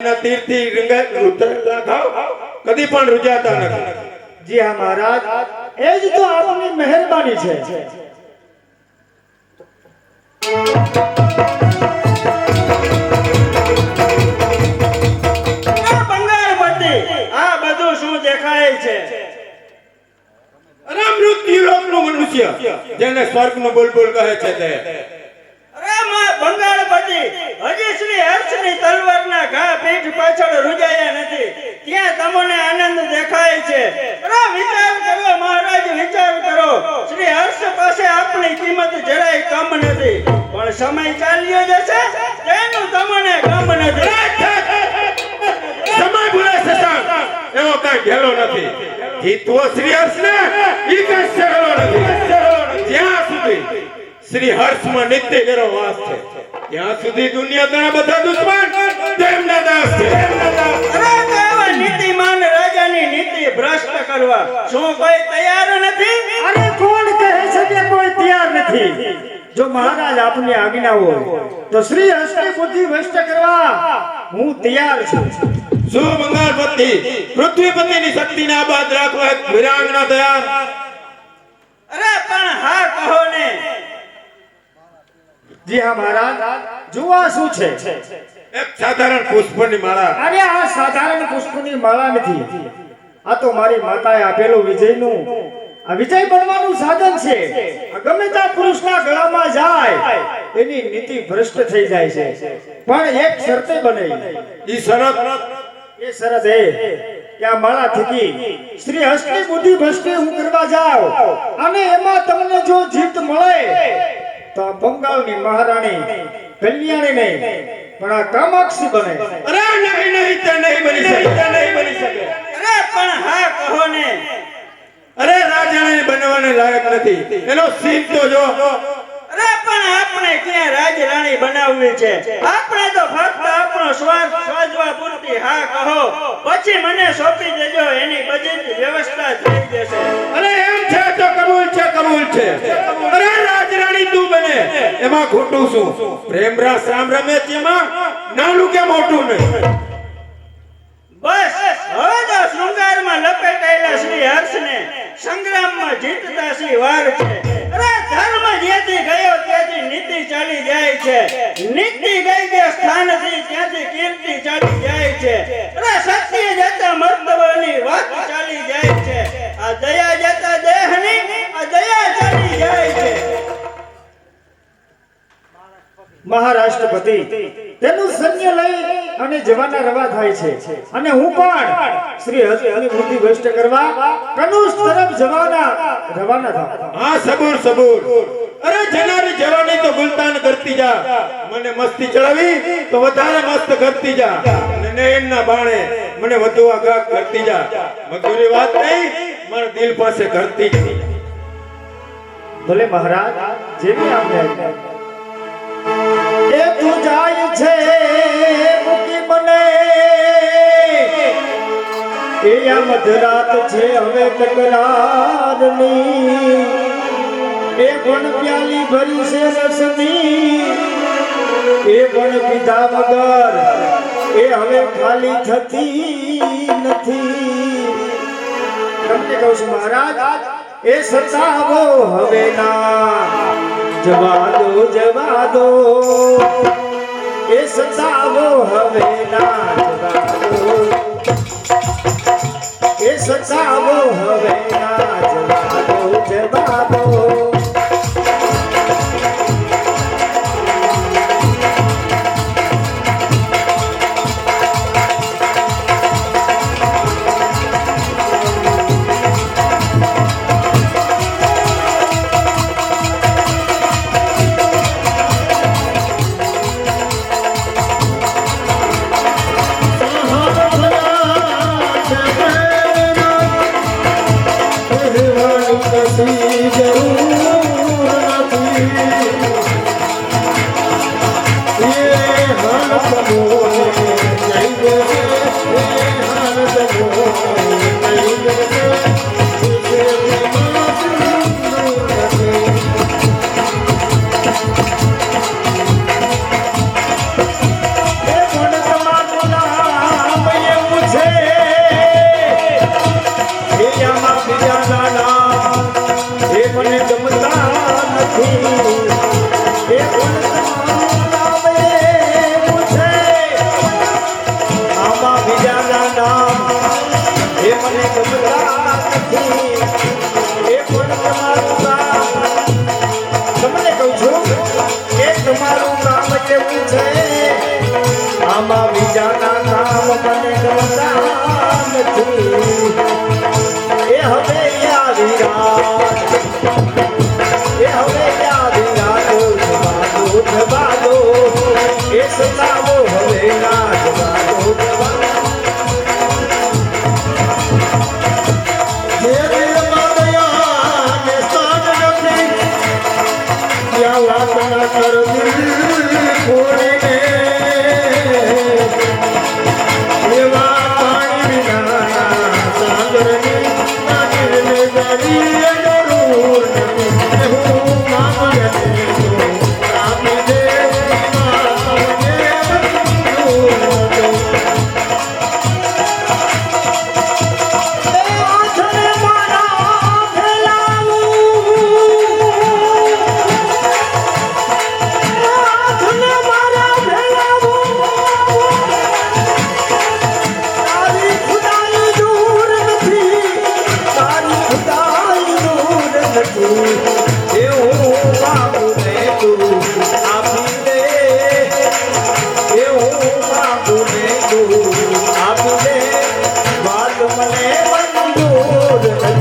ના તીરથી રીંગા રૂતરતા થાવ. કદી પણ રૂજાતા નથી. જી હા મહારાજ એ જ તો આપની મહેરબાની છે. આ બધું શું દેખાય છે? અરે મૃત્યુ લોકનું મનુષ્ય જેને સ્વર્ગનું બોલબોલ કહે છે તે. અરે માં બંગાળપતિ હજી શ્રી હર્ષની તલવારના ઘા પીઠ પાછળ રૂજાયા નથી. ત્યાં તમને આનંદ દેખાય છે. વિચાર કરો મહારાજ, વિચાર કરો. શ્રી હર્ષ પાસે આપણી કિંમત જરાય કમ નથી. પણ સમય ચાલ્યો જશે, તેનું તમને કમ નથી. સમય ભૂલે શશાંક એવો કઈ ઘેલો નથી. જીતવો શ્રી હર્ષ ને ઈ કાંઈ સહેલો નથી. જ્યાં સુધી શ્રી હર્ષમાં નિત્ય જેનો વાસ છે ત્યાં સુધી દુનિયા ઘણા બધા દુશ્મન તેમના દાસ છે અરે તો એવા નીતિમાન રાજાની નીતિ ભ્રષ્ટ કરવા શું કોઈ તૈયાર નથી અરે કોણ કહે છે કે કોઈ તૈયાર નથી જો મહારાજ આપની આજ્ઞા હોય તો શ્રી હસ્તી બુદ્ધિ ભ્રષ્ટ કરવા હું તૈયાર છું શું બંગાળપતિ પૃથ્વીપતિની શક્તિને આબાદ રાખવા એક વિરાંગના તૈયાર અરે પણ હા કહો ને જી હા મહારાજ. જુવા શું છે? એક સાધારણ પુષ્પની માળા. અરે આ સાધારણ પુષ્પની માળા નથી. આ તો મારી માતાએ આપેલું વિજયનું. આ વિજય બનવાનું સાધન છે. ગમે ત્યાં પુરુષના ગળામાં જાય એની નીતિ ભ્રષ્ટ થઈ જાય છે. પણ એક શરતે બને. ઈ શરત. એ શરત એ કે આ માળા થકી શ્રી હસ્તી બુદ્ધિ ભ્રષ્ટે હું કરવા જાઉં. અને એમાં તમને જો જીત મળે તો આ બંગાળની મહારાણી કલ્યાણી નહીં પણ આ કામાક્ષી બને અરે નહીં નહીં તે નહીં બની શકે. તે નહીં બની શકે. અરે પણ હા કહો ને. અરે રાજાણી બનવાને લાયક નથી. એનો સીન તો જો. અરે પણ આપણે ક્યાં રાજ બનાવવી છે? આપણે તો ફક્ત આપણો સ્વાર્થ સ્વાજવા પૂરતી હા કહો. પછી મને સોંપી દેજો એની બધી વ્યવસ્થા થઈ જશે. અરે એમ છે તો કબૂલ છે કબૂલ છે. અરે રાજરાણી તું બને. એમાં ખોટું શું? પ્રેમ રાસ રામ રમે નાનું કે મોટું નહીં બસ હવે તો શૃંગારમાં લપેટાયેલા શ્રી હર્ષને સંગ્રામમાં જીતતા સી વાર છે. અરે ધર્મ જેથી ગયો ત્યાંથી નીતિ ચાલી જાય છે. નીતિ ગઈ કે સ્થાનથી ત્યાંથી કીર્તિ ચાલી જાય છે. અરે સત્ય જતા મર્તવાની વાત ચાલી જાય છે. આ દયા જતા દેહની, આ દયા ચાલી જાય છે. મહારાષ્ટ્રપતિ. તેનું સૈન્ય લઈ અને જવાના રવા થાય છે. અને હું પણ શ્રી હરિની ભ્રષ્ટ કરવા કનુષ તરફ જવાના રવાના થા હા સબૂર સબૂર. અરે જનારી જવાની તો ગુલતાન કરતી જા. મને મસ્તી ચડાવી તો વધારે મસ્ત કરતી જા. અને નયનના બાણે મને વધુ આઘાત કરતી જા. મધુરી વાત નહીં મારા દિલ પાસે કરતી જા ભલે મહારાજ જેવી આપને જાય છે મૂકી મને એ આ મધરાત છે હવે તકરારની. એ પણ પ્યાલી ભરી છે રસની. એ પણ પીધા વગર એ હવે ખાલી થતી નથી. તમને કહું છું મહારાજ, એ સતાવો હવે ના જવા દો જવા દો. એ સતાવો હવે ના જવા દો એ સતાવો હવે ના નથી. એ હવે યાદ રાત એ હવે યાદ રાતો જવા દો જવા દો. હવે ના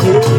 મંજૂર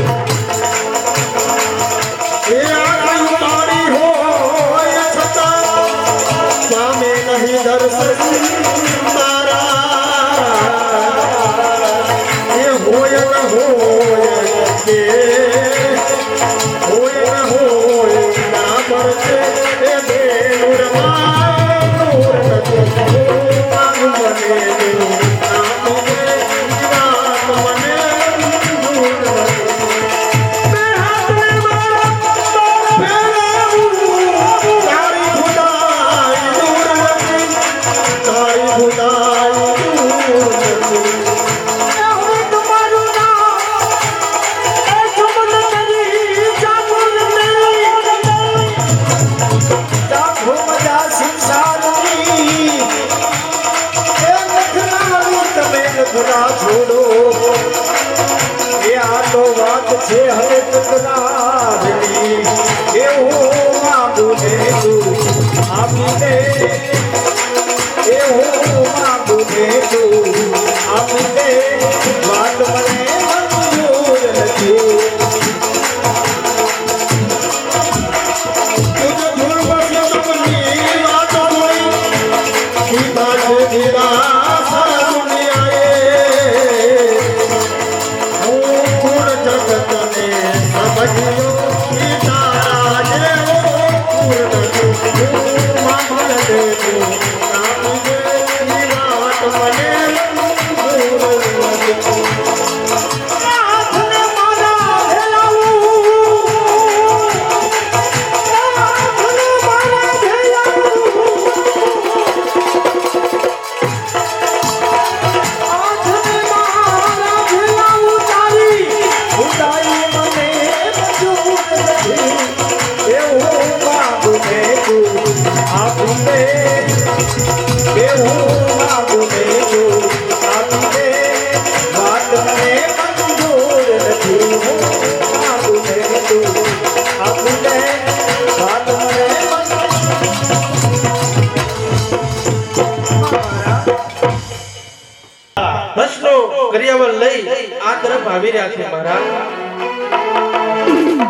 કરિયાવર લઈ આ તરફ આવી રહ્યા છે મહારાજ.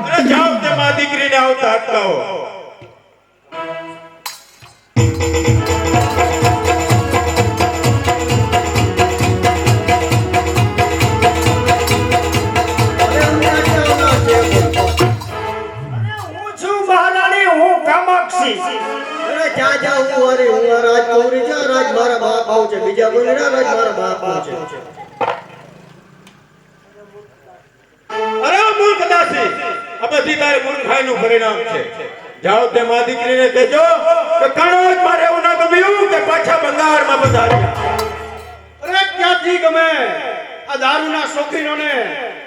અરે જાઓ તે મા દીકરીને આવતા અટકાવો રાજ મારા બાપ આવું છે બીજા કોઈ રાજ મારા બાપ આવું છે. અરે મૂર્ખ દાસી. આ બધી તારી મૂર્ખાઈનું પરિણામ છે. જાઓ તે મા દીકરીને કહેજો કે કણોજ મારે એવું ના ગમ્યું કે પાછા બંગાળમાં પધાર્યા અરે ક્યાંથી ગમે? આ દારૂના શોખીનોને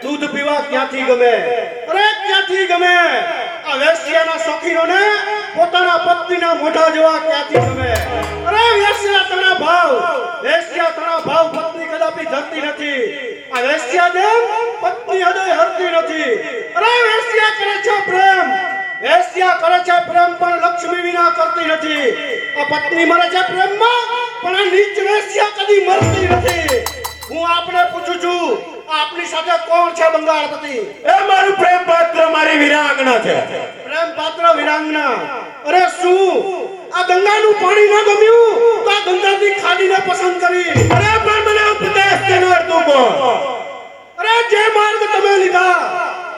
દૂધ પીવા ક્યાંથી ગમે? અરે ક્યાંથી ગમે? આ વેશ્યાના શોખીનોને પોતાના પત્નીના મોઢા જોવા ક્યાંથી ગમે? અરે વેશ્યા તણા ભાવ. વેશ્યા તણા ભાવ પત્ની કદાપી ધરતી નથી. આ વેશ્યા દેવ પત્ની હૃદય હરતી નથી. અરે વેશ્યા કરે છે પ્રેમ. વેશ્યા કરે છે પ્રેમ પણ લક્ષ્મી વિના કરતી નથી. આ પત્ની મરે છે પ્રેમમાં પણ આ નીચ વેશ્યા કદી મરતી નથી. હું આપને પૂછું છું આપની સાથે કોણ છે બંગાળપતિ? એ મારું પ્રેમ પાત્ર મારી વિરાંગના છે. પ્રેમ પાત્ર વિરાંગના. અરે શું? આ ગંગાનું પાણી ન ગમ્યું? તો આ ગંગાની ખાડીને પસંદ કરી. અરે પણ કરનાર તું કોણ અરે જે માર્ગ તમે લીધા,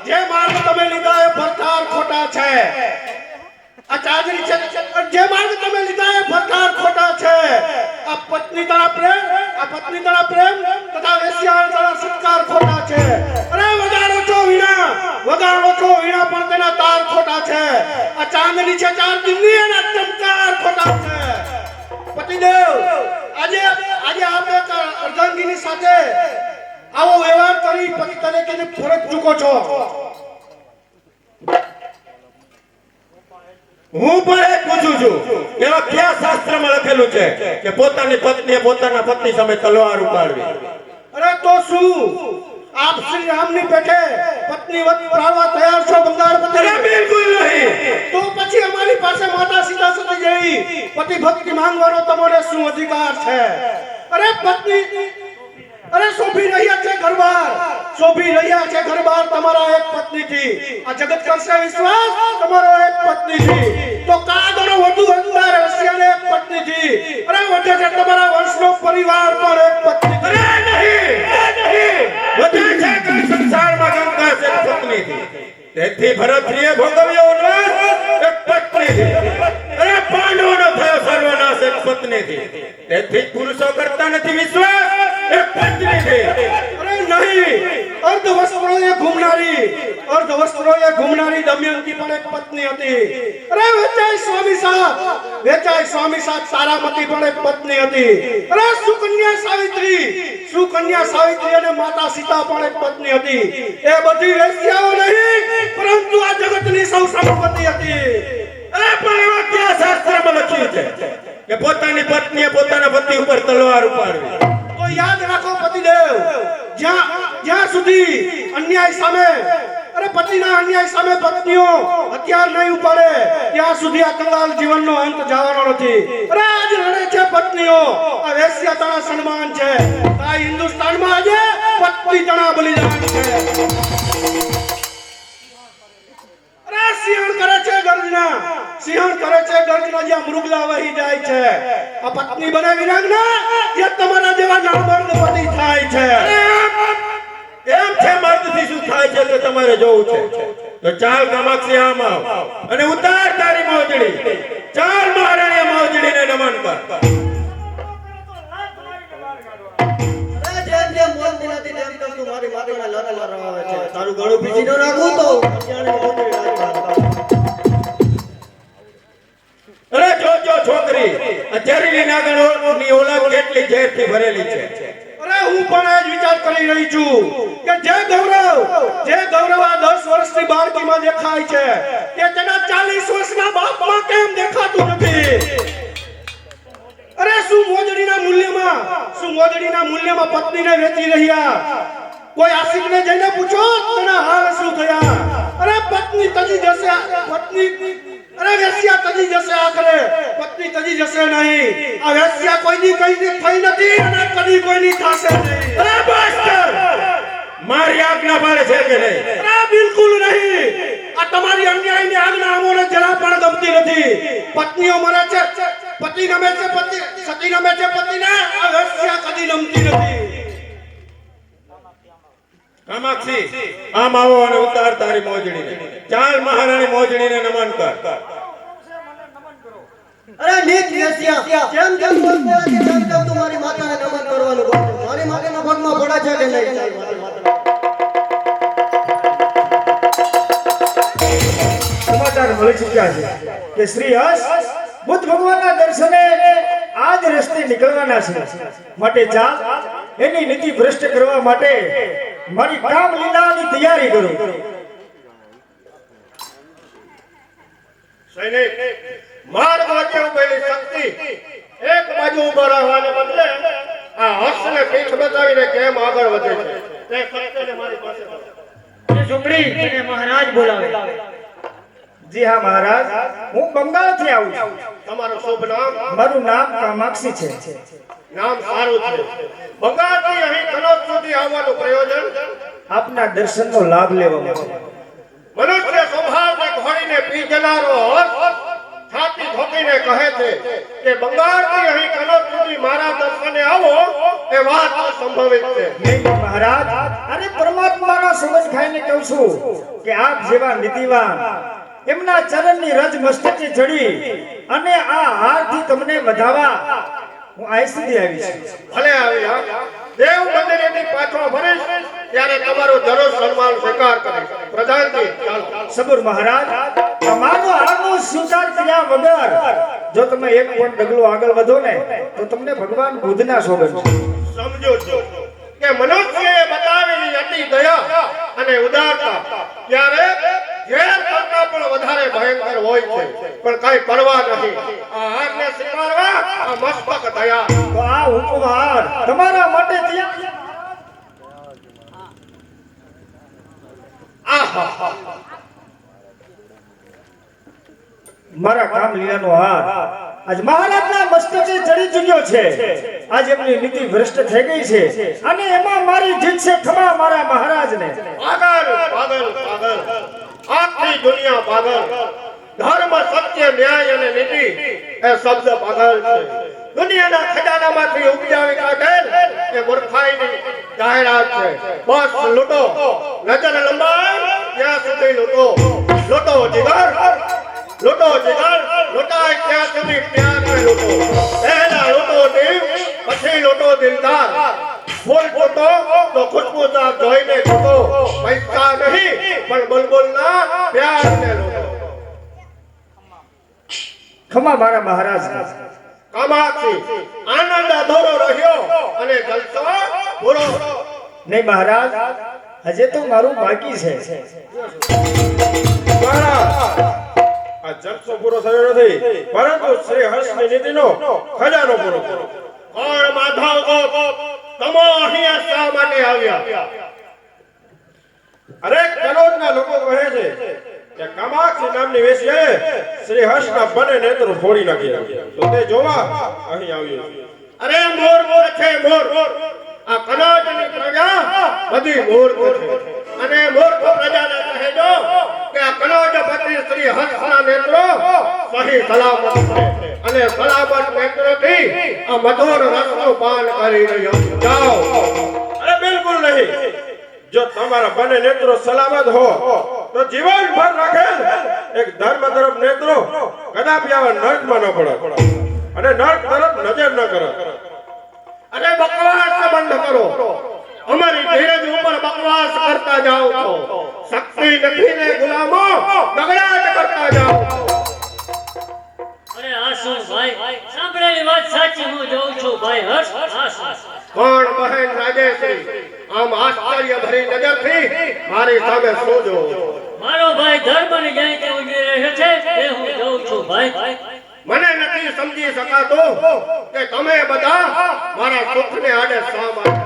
જે માર્ગ તમે લીધા એ ભરતાર ખોટા છે. આ ચાજરી છે જે માર્ગ તમે લીધા એ ભરતાર ખોટા છે. આ પત્ની તારા પ્રેમ, આ પત્ની તારા પ્રેમ તથા વેશ્યા તારા સત્કાર ખોટા છે. અરે વગાડો છો વીણા, વગાડો છો વીણા, પણ તેના તાર ખોટા છે. આ ચાંદની છે, ચાર દિલ્હી એના ચમકાર ખોટા છે. પતિદેવ અર્ધાંગીની સાથે. આવો વ્યવહાર કરી પતિ તરીકેની ફરજ ચૂકો છો? હું પણ એ પૂછું છું. એવા કયા શાસ્ત્રમાં લખેલું છે કે પોતાની પત્નીએ પોતાના પત્ની સામે તલવાર ઉપાડવી? અરે તો શું? આપ શ્રી રામની પેઠે પત્ની વત પ્રાણવા તૈયાર છો બંગાળ અરે પતિ બિલકુલ નહીં. તો પછી અમારી પાસે માતા સીતા સતી જેવી પતિ ભક્તિ માંગવાનો તમારે શું અધિકાર છે? અરે પત્ની, અરે શોભી રહ્યા છે ઘરબાર. શોભી રહ્યા છે ઘરબાર તમારા એક પત્નીથી. આ જગત કરશે વિશ્વાસ તમારો એક પત્નીથી. તો કાગળો વધુ અંતર હશે અને એક પત્નીથી. અરે વધે છે તમારા વંશનો પરિવાર પણ એક પત્ની અરે નહીં નહીં. વધે છે કે સંસારમાં ગંગા છે પત્નીથી. તેથી ભરતજીએ ભોગવ્યો વનવાસ એક પત્નીથી. અરે પાંડવોનો થયો સર્વનાશ એક પત્નીથી. તેથી પુરુષો કરતા નથી વિશ્વાસ. એક છે. અરે નહીં. અર્ધ વસ્ત્રોએ ઘૂમનારી. અર્ધ વસ્ત્રોએ ઘૂમનારી દમયંતી પણ એક પત્ની હતી. અરે વેચાય સ્વામી સાથ વેચાય સ્વામી સાથ સારામતી પણ એક પત્ની હતી. અરે સુકન્યા સાવિત્રી. સુકન્યા સાવિત્રી અને માતા સીતા પણ એક પત્ની હતી. એ બધી વેશ્યાઓ નહીં, પરંતુ આ જગતની સૌ સમપતિ હતી. અરે પણ એવા ક્યાં શાસ્ત્રમાં લખ્યું છે? કે પોતાની પત્નીએ પોતાના પતિ ઉપર તલવાર ઉપાડવી. તો યાદ રાખો પતિદેવ. જ્યાં જ્યાં સુધી અન્યાય સામે અરે પતિના અન્યાય સામે પત્નીઓ હથિયાર નહીં ઉપાડે, ત્યાં સુધી આ કલાલ જીવનનો અંત જવાનો નથી. અરે આજ લડે છે પત્નીઓ. આ તણા સન્માન છે. આ હિન્દુસ્તાનમાં આજે પત્ની તણા બલિદાન છે. મૃગલા વહી જાય છે. આ પત્ની બને વિરાગના જે તમારા જેવા નામર્દ પતિ થાય છે. એમ છે મર્દથી શું થાય છે તે તમારે જોવું છે. તો ચાલ કામાક્ષી અને ઉતાર તારી મોજડી. ચાલ મહારાણીએ મોજડીને નમન કર. તેમ તેમ તું મારી માટીમાં લર લર આવે છે તારું ગળું પીસી ન નાખું તો? કલ્યાણી મોટી રાજમાં અરે જો જો છોકરી આ ઝેરીલી નાગણોની ઓલાદ કેટલી ઝેરથી ભરેલી છે? અરે હું પણ એ વિચાર કરી રહી છું કે જે ગૌરવ જે ગૌરવ આ દસ વર્ષની બાળકીમાં દેખાય છે તે તેના ચાલીસ વર્ષના બાપમાં કેમ દેખાતું નથી? શું મોજડીના મૂલ્યમાં? શું મોજડીના મૂલ્યમાં પત્નીને વેચી રહ્યા? કોઈ આશિકને જઈને પૂછો તને હાલ શું થયા? અરે પત્ની તજી જશે પત્ની અરે વેશ્યા તજી જશે આખરે. પત્ની તજી જશે નહીં. આ વેશ્યા કોઈની કઈ થઈ નથી અને કદી કોઈની થશે નહીં. અરે બસ કર. મારી આજ્ઞા પાડે છે કે નહીં? અરે બિલકુલ નહીં. આ તમારી અન્યાયની આજ્ઞા અમોને જરા પણ ગમતી નથી. પત્નીઓ મરે છે. પતિ ગમે છે પતિ સતી રમે છે પતિને? આ વેશ્યા કદી રમતી નથી. કામાક્ષી આમ આવો અને ઉતાર તારી મોજડી ચાલ મહારાણી મોજડીને નમન કર. અરે નીચ વેશ્યા જેમ જેમ બોલતી હતી તેમ તેમ તું મારી માતાને નમન કરવાનું કહું મારી માતાના પગમાં પડે છે કે નહીં? સમાચાર મળી ચૂક્યા છે કે શ્રી હર્ષ બુદ્ધ ભગવાનના દર્શને આ જ રસ્તે નીકળવાના છે. માટે જા એની નીતિ ભ્રષ્ટ કરવા માટે મારી કામ લીલાની તૈયારી કરો. સૈનિક માર વચ્ચે ઉભેલી શક્તિ એક બાજુ ઊભા રહેવાને બદલે આ હર્ષને પીઠ બતાવીને કેમ આગળ વધે છે? તે સત્યને મારી પાસે લાવો. જી હા મહારાજ. હું બંગાળથી આવું છું. તમારું શુભ નામ? મારું નામ કામાક્ષી છે. નામ સારું છે. બંગાળથી અહીં કનોજ સુધી આવવાનું પ્રયોજન? આપના દર્શનનો લાભ લેવા માટે. મનુષ્ય સ્વભાવને ઘોડીને પી જનારો છાતી શોખીને કહે છે કે બંગાળથી અહીં કનોજ સુધી મારા દર્શને આવો એ વાત સંભવિત છે. નહીં મહારાજ. અરે પરમાત્માના સુગંધ ખાઈને કહું છું કે આપ જેવા નીતિવાન એમના ચરણની રજ મસ્તકે જડી અને આ હારથી તમને વધાવા હું આય સુધી આવી છું ભલે આવ્યા દેવ મંદિરેથી પાછો ફરીશ ત્યારે તમારો જરો સન્માન સ્વીકાર કરીશ. પ્રધાનજી સબુર મહારાજ તમારો આનો સ્વીકાર કર્યા વગર જો તમે એક પણ ડગલું આગળ વધો ને તો તમને ભગવાન બુદ્ધના સોગંદ છે. સમજો છો કે મનુષ્યએ બતાવેલી અતિ દયા અને ઉદારતા ત્યારે ઝેર કરતા પણ વધારે ભયંકર હોય છે. પણ કઈ કરવા નહીં. આ હારને સ્વીકારવા આ મસ્તક દયા. તો આ ઉપહાર તમારા માટે આહા. મારા કામ લીલાનો હાર. આજ મહારાજના મસ્તકે ચડી ચૂક્યો છે. આજ એમની નીતિ ભ્રષ્ટ થઈ ગઈ છે. અને એમાં મારી જીત છે ખમા મારા મહારાજને. પાગલ પાગલ પાગલ. આખી દુનિયા પાગલ. ધર્મ, સત્ય, ન્યાય અને નીતિ એ શબ્દ પાગલ છે. દુનિયાના ખજાનામાંથી ઉપજાવી કાઢેલ એ મૂર્ખાઈની જાહેરાત છે. બસ લૂંટો. નજર લંબાઈ, ત્યાં સુધી લૂંટો. લૂંટો જીગર લૂંટો જીગર. લૂંટાય ત્યાં સુધી પ્યારને લૂંટો. પહેલા લૂંટો દિલ પછી લૂંટો દિલદાર. ફૂલ ફૂટો તો. ખુશબુદાર જોઈને છૂટો પૈસા નહીં પણ પ્યારને લૂંટો ખમા મારા મહારાજ કામાક્ષી આનંદ અધૂરો રહ્યો અને જલસો પૂરો નહીં મહારાજ હજે તો મારું બાકી છે. આ જલસો પૂરો થયો નથી પરંતુ શ્રી હર્ષની નીતિનો ખજાનો પૂરો કોણ માધવ ગોપ? તમો અહીંયા શા માટે આવ્યા? અરે કનોજના લોકો કહે છે કે કામાક્ષી નામની વેશ્યાએ શ્રી હર્ષના બંને નેત્ર ફોડી નાખ્યા. તો તે જોવા અહીં આવ્યો અરે મોર મોર છે, મોર. આ કનોજની પ્રજા બધી મોર છે. અને મોર પ્રજાને કહેજો કે આ કનોજ શ્રી હર્ષના નેત્રો સહી સલામત છે. અને સલામત નેત્રોથી આ મધુર રસનું પાન કરી રહ્યો જાઓ. અરે બિલકુલ નહીં. જો તમારા બંને નેત્રો સલામત હો તો જીવનભર રાખેલ એક ધર્મ તરફ નેત્રો કદાપી આવા નર્કમાં ન પડે. અને નર્ક તરફ નજર ન કરો. અને બકવાસ બંધ કરો. અમારી ધીરજ ઉપર બકવાસ કરતા જાઓ છો. શક્તિ નથી ને ગુલામો બગડાટ કરતા જાઓ અરે આ શું ભાઈ સાંભળેલી વાત સાચી હું જોઉં છું ભાઈ હર્ષ કોણ બહેન રાજેશ્રી આમ આશ્ચર્ય ભરી નજરથી મારી સામે છો? મારો ભાઈ ધર્મની જયંતિ ઉજવી રહે છે એ હું જોઉં છું ભાઈ. મને નથી સમજી શકાતો કે તમે બધા મારા સુખને આડે શા માટે?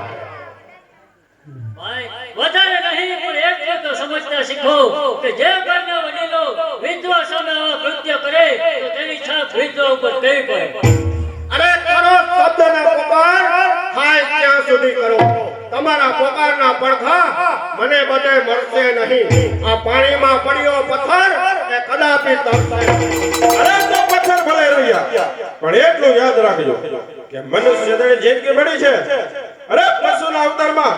વધારે નહીં, પણ એક તો સમજતા શીખો કે જે ઘરના વડીલો વિધવા સામે કૃત્ય કરે, તો તેની છાપ વિધવા ઉપર કઈ પડે? અરે કરો શબ્દના પોકાર, થાય ત્યાં સુધી કરો. તમારા પુકારના પડખા મને બધે મળશે નહીં. આ પાણીમાં પડ્યો પથ્થર એ કદાપી તરશે અરે તો પથ્થર ભલે રહ્યા, પણ એટલું યાદ રાખજો કે મનુષ્ય જિંદગી મળી છે. અરે પશુના અવતારમાં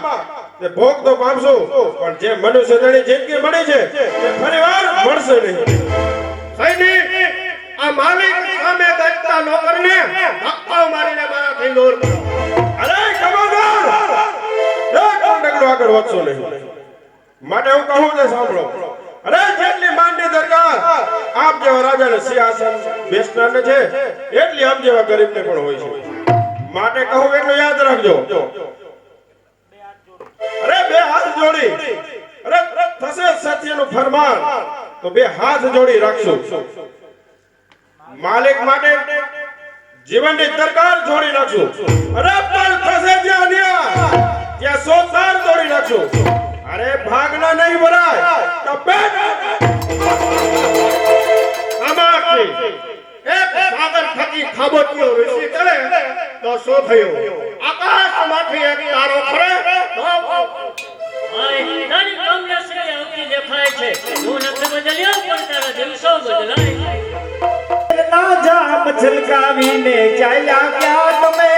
ભોગ તો પામશો પણ જે મનુષ્ય તેની જિંદગી મળી છે તે ફરીવાર મળશે નહીં. સૈનિક આ માલિક સામે ગજતા નોકરને ધક્કા મારીને મારાથી દૂર કરો. અરે કમાન્ડર એક ડગલું આગળ વધશો નહીં. માટે હું કહું ને સાંભળો. અરે જેટલી માંડી દરકાર આપ જેવા રાજાને સિંહાસન બેસનારને છે એટલી આપ જેવા ગરીબને પણ હોય છે. માટે કહું એટલું યાદ રાખજો. અરે બે હાથ જોડી. અરે થશે સત્યનું ફરમાન. તો બે હાથ જોડી રાખશો માલિક માટે જીવનની દરકાર જોડી નાખશું અરે પણ થશે જ્યાં ત્યાં સોતાર જોડી નાખશું અરે ભાગના નહીં ભરાય. તો પેટ આમાંથી એક સાગર થકી ખાબોચિયો ઋષિ કરે તો શું થયું? આકાશમાંથી એક તારો ખરે તારી કમનસીબે આવતી દેખાય છે. તું નથી બદલ્યો પણ તારા દિવસો બદલાય. ના જા છલકાવીને ચાલ્યા ગયા તમે.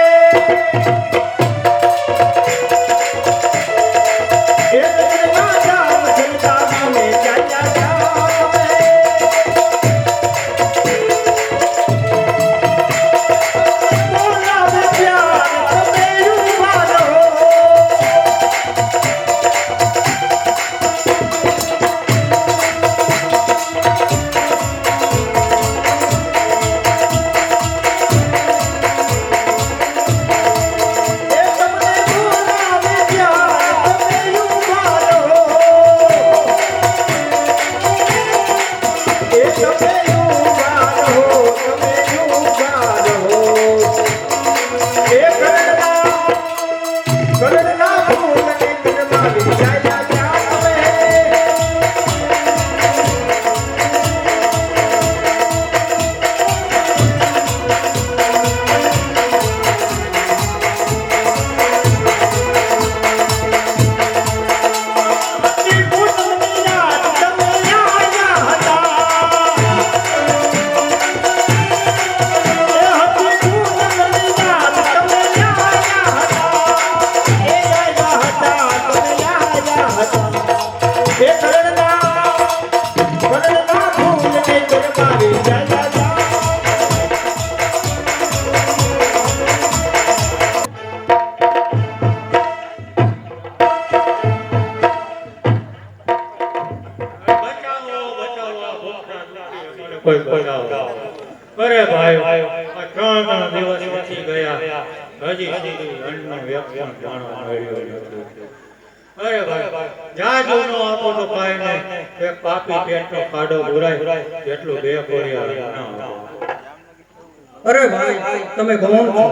તમે કોણ છો.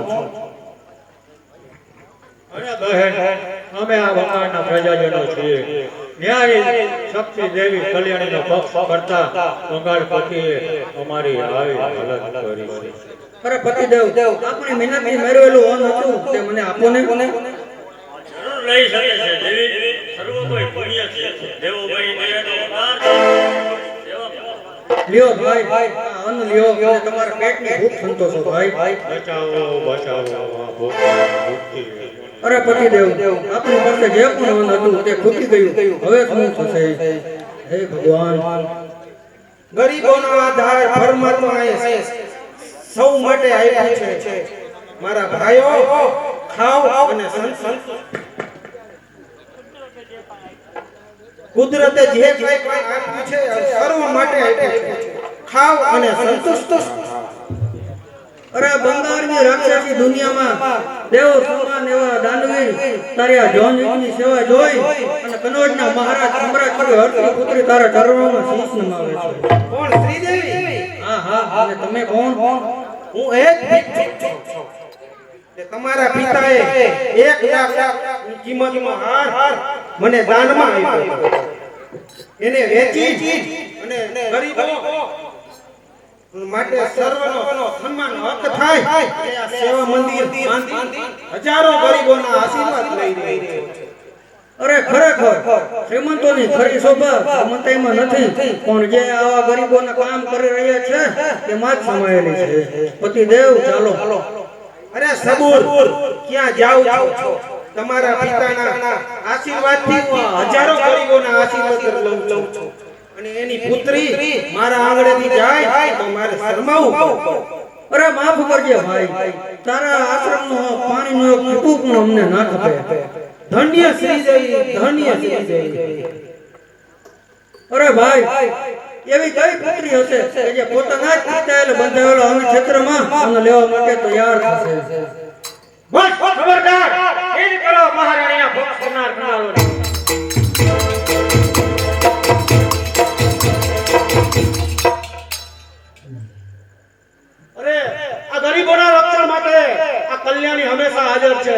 અરે બહેન અમે આ વખાણના પ્રજાજનો છીએ. ન્યારી શક્તિ દેવી કલ્યાણીનો પક્ષ કરતા બંગાળ પતિએ અમારી આવી હાલત કરી છે. અરે પતિદેવ આપણી મહેનતથી મેળવેલું ઓન હતું તે મને આપો ને. જરૂર લઈ શકે છે દેવી સર્વ કોઈ પુણ્ય છે. દેવો ભાઈ દયાનો અવતાર છે. દેવા લ્યો ભાઈ આ અન્ન લ્યો. લ્યો તમારા પેટની ભૂખ સંતોષો ભાઈ. બચાવો બચાવો આ ભૂખ અરે પતિદેવ આપણી પાસે જે પણ અન્ન હતું તે ખૂટી ગયું. હવે શું થશે? હે ભગવાન. ગરીબોનો આધાર પરમાત્માએ સૌ માટે આપ્યું છે. મારા ભાઈઓ ખાઓ અને સંત કુદરતે જે કંઈ આપ્યું છે સર્વ માટે આપ્યું છે. ખાવ અને સંતુષ્ટ અરે બંગાળની રાક્ષસી દુનિયામાં દેવો સમાન એવા દાનવી તારી જોનની સેવા જોઈ અને કનોજના મહારાજ સમ્રાટ કરી હરતી પુત્રી તારા ચરણોમાં શીશ નમાવે છે. કોણ? શ્રીદેવી? હા હા અને તમે કોણ? હું એ ભિક્ષુક છું. તમારા પિતાએ એક લાખ કિંમતમાં હાર મને દાનમાં આપ્યો એને વેચી અને ગરીબો માટે સર્વનો સન્માન હક થાય આ સેવા મંદિર હજારો ગરીબોના આશીર્વાદ લઈ રહી અરે ખરેખર, શ્રીમંતોની ખરી શોભા શ્રીમંતાઈમાં નથી, પણ જે આવા ગરીબોના કામ કરી રહ્યા છે તેમાં જ સમાયેલી છે. પતિદેવ, ચાલો. અરે સબૂર ક્યાં જાવ છો? તમારા પિતાના આશીર્વાદથી હું હજારો ગરીબોના આશીર્વાદ લઉં લઉં છું. અને એની પુત્રી મારા આંગણેથી જાય તો મારે શરમાવું અરે માફ કરજે ભાઈ તારા આશ્રમનો પાણીનો એક ટીપું પણ અમને ના ખપે ધન્ય શ્રીદેવી ધન્ય શ્રીદેવી અરે ભાઈ એવી કઈ પુત્રી હશે કે જે પોતાના જ પિતાએ બંધાવેલા અન્ન ક્ષેત્રમાં અન્ન લેવા માટે તૈયાર થશે? બસ ખબરદાર. એ કરો મહારાણીના ભોગ કરનાર આ ગરીબોના રક્ષણ માટે આ કલ્યાણી હંમેશા હાજર છે.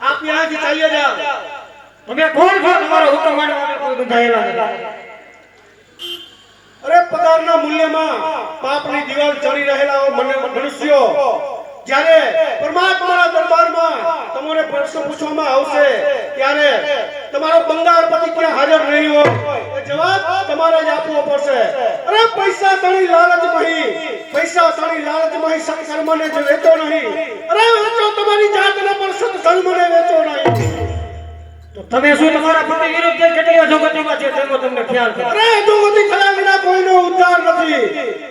આપ ત્યાંથી ચાલ્યા જાઓ. તમે કોણ છો? તમારો હુકમ માનવા માટે બંધાયેલા નથી. અરે પગારના મૂલ્યમાં પાપની દિવાલ ચડી રહેલા મનુષ્યો, જ્યારે પરમાત્માના દરબારમાં તમારે પ્રશ્ન પૂછવામાં આવશે, ત્યારે તમારો બંગાળ પતિ ક્યાં હાજર નહીં હોય? જવાબ તમારે જ આપવો પડશે. અરે પૈસા તણી લાલચ નહીં પૈસા તણી કોઈ સત્કર્મને જ વેચો નહીં. અરે વેચો, તમારી જાતને પણ સત્કર્મને વેચો નહીં. તમે શું તમારા પતિ વિરુદ્ધ કેટલી અધોગતિમાં છે તેનો તમને ખ્યાલ છે? અરે અધોગતિ ખરાબ વિના કોઈનો ઉદ્ધાર નથી.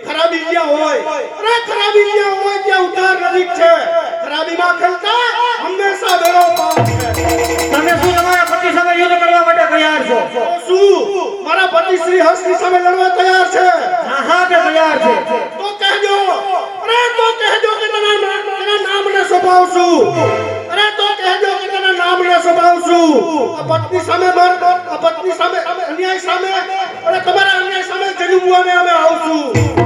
ખરાબી જ્યાં હોય. અરે ખરાબી જ્યાં હોય ત્યાં ઉદ્ધાર નજીક છે. ખરાબીમાં ખેલતા હંમેશા ભેળો પાવ છે તમે શું તમારા પતિ સામે યુદ્ધ કરવા માટે તૈયાર છો? શું? મારા પતિ શ્રી હસ્તી સામે લડવા તૈયાર છે? હા હા કે તૈયાર છે? તો કહેજો. અરે તો કહેજો કે તને નામ- ને નામને સ્વભાવશું અરે તો કહેજો કે તેના નામને સ્વભાવશું આ પત્ની સામે મર આ પત્ની સામે અન્યાય સામે. અરે તમારા અન્યાય સામે જજુમવાને અમે આવશું.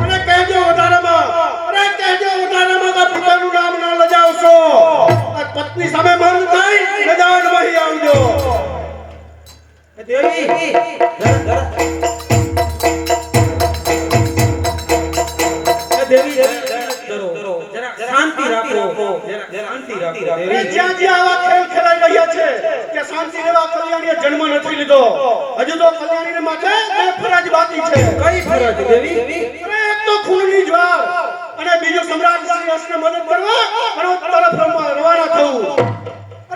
જન્મ નથી લીધો હજુ તો કઈ એક તો ખૂનની જ્વાળ અને બીજું સમ્રાટ શ્રી મદદ કરવા અને તરફ રવાના થવું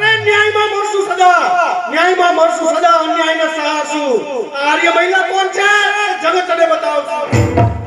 અરે ન્યાયમાં મળશું સજા. ન્યાયમાં મળશું સજા, અન્યાયને સહારશું આર્ય મહિલા કોણ છે? જગતને બતાવશું.